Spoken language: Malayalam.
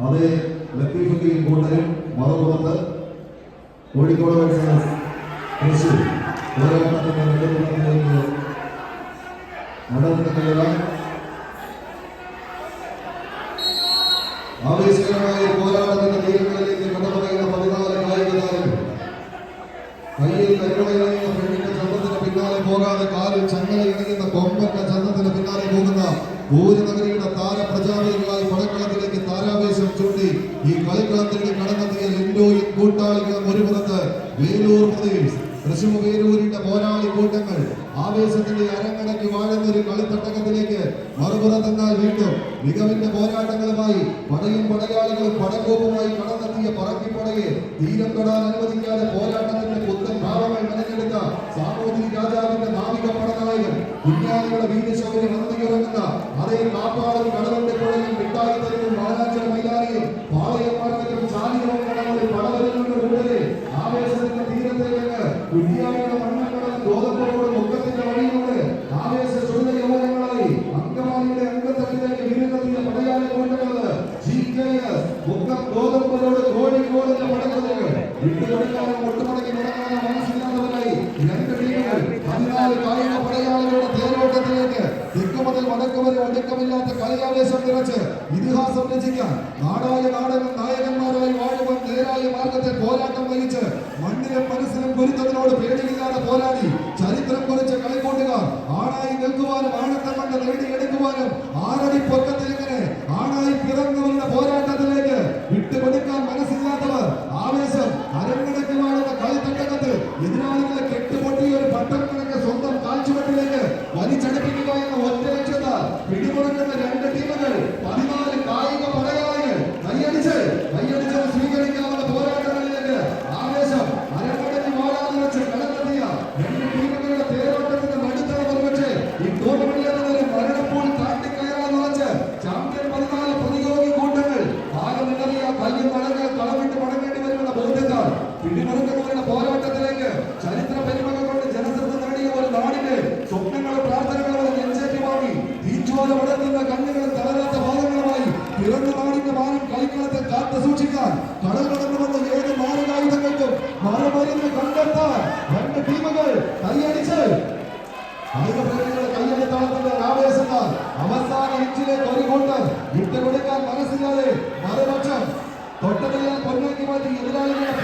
അതേ ലത്തീഫിന്റെയും കൂട്ടരും മറുപുറത്ത് കോഴിക്കോട് കഴിഞ്ഞ തൃശൂർ പോരാട്ടത്തിന്റെ നെടുമുറത്തിലേക്ക് നടന്നിട്ടുള്ള ആവേശകരമായ ഒരു പോരാട്ടത്തിന്റെ തീരങ്ങളിലേക്ക് പോകാതെ കാലിൽ ചങ്ങല ഇണങ്ങുന്ന കൊമ്പന്റെ ചന്തത്തിന് പിന്നാലെ പോകുന്ന ഭൂരനഗരിയുടെ താര പ്രജാപതികളായി പടക്കളത്തിലേക്ക് താരാവേശം ചൂണ്ടി ഈ കളിക്കളത്തിലേക്ക് കടന്നെത്തിയ ലിൻഡോയും കൂട്ടാളികളും ഒരു പുറത്ത് വേലൂർ പ്രദേശ് തൃശൂർ വേലൂരിന്റെ പോരാളി കൂട്ടങ്ങൾ ആവേശത്തിന്റെ അരങ്ങടക്കി മറുപുറത്തെന്നാൽ വീണ്ടും മികവിന്റെ പോരാട്ടങ്ങളുമായി പടയും പടയാളികളും പടക്കോപ്പുമായി കടന്നെത്തിയ പറക്കിപ്പടയെ തീരം തൊടാൻ അനുവദിക്കാതെ പോരാട്ടത്തിന്റെ പുത്തൻ ഭാവങ്ങൾ മെനഞ്ഞെടുത്ത സാമൂതിരി രാജാവിന്റെ നാവിക പടനായകൻ കുഞ്ഞാലിയുടെ വീരശൗര്യം വരെ ഒടുക്കമില്ലാത്ത കളിയാവേശം നിറച്ച് ഇതിഹാസം രചിക്കാൻ നാടായ നാടകം നായകന്മാരായി വാഴുവാൻ നേരായ മാർഗത്തെ പോരാട്ടം വഹിച്ച് മണ്ണിലും മനസ്സിലും പൊരുത്തതിനോട് പേടിയില്ലാതെ പോരാടി ചരിത്രം കുറിച്ച കളിക്കൂട്ടുകാർ ആണായി നിൽക്കുവാനും ആണത്തെ കണ്ട് നേടിയെടുക്കുവാനും ആരടി പൊക്കത്തിൽ ഭാഗമില്ലറിയ കല്ലും മഴകൾ കളവിട്ട് മടങ്ങേണ്ടി വരുമെന്ന ബോധ്യത്താൽ പിടിമുറുക്കുന്നവരുടെ പോരാട്ടത്തിലേക്ക് ചരിത്ര പെരുമകൾ കൊണ്ട് ജനശ്രദ്ധ നേടിയ ഒരു നാടിന്റെ സ്വപ്നങ്ങളും പ്രാർത്ഥനകളും നെഞ്ചേറ്റി വാങ്ങി തീച്ചുവാല വളർത്തുന്ന കണ്ണുകളും തളരാത്ത പാദങ്ങളുമായി പിറന്ന നാടിന്റെ മാനം കളിക്കളത്തെ കാത്തു സൂക്ഷിക്കാൻ കടൽ കടന്നു വന്ന ഏത് മാരകായുധങ്ങൾക്കും മറുമരുന്ന് കണ്ടെത്താൻ രണ്ട് ടീമുകൾ കൈയടിച്ച് കായികപ്രേമികളുടെ കയ്യടിത്താളത്തിന്റെ ആവേശത്താൽ അവസാന ഇഞ്ചിലേക്ക് ഒരു കൊണ്ട് വിട്ടുകൊടുക്കാൻ മനസ്സില്ലാതെ മറുപക്ഷം തൊട്ടതെല്ലാം പൊന്നാക്കി മാറ്റി എതിരാളികളെ